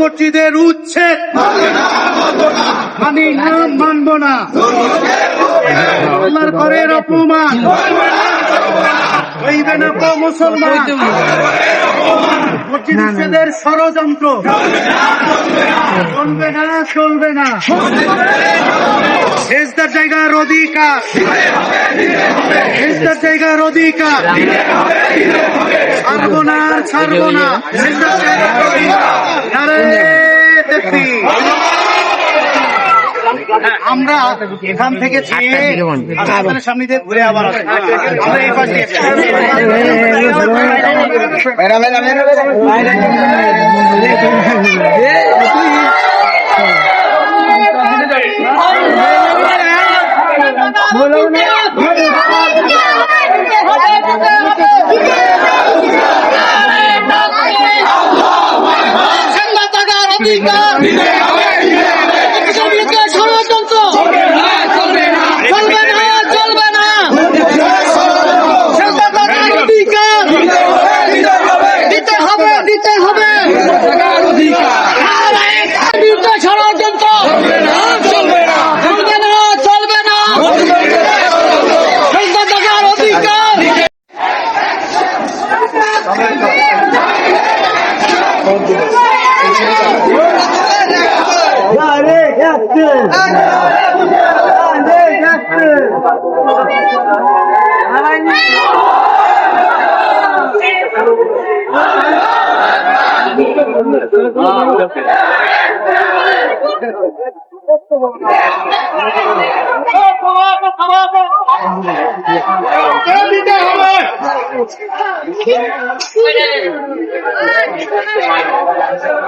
মসজিদের উচ্ছেদ। আমি নাম মানব না। আল্লাহর ঘরের অপমান। হইবে না কো মুসলমান। মসজিদ উচ্ছেদের ষড়যন্ত্র। চলবে না চলবে না। সেজদার জায়গার অধিকার সেজদার জায়গার অধিকার ছাড়বো না ছাড়বো না। জায়গার আমরা এখান থেকে সামনে দিয়ে ঘুরে আবার আসব। আমরা এই পাশ দিয়ে ষড়যন্ত্র Lanet yaptın. Lanet yaptın. Thank you.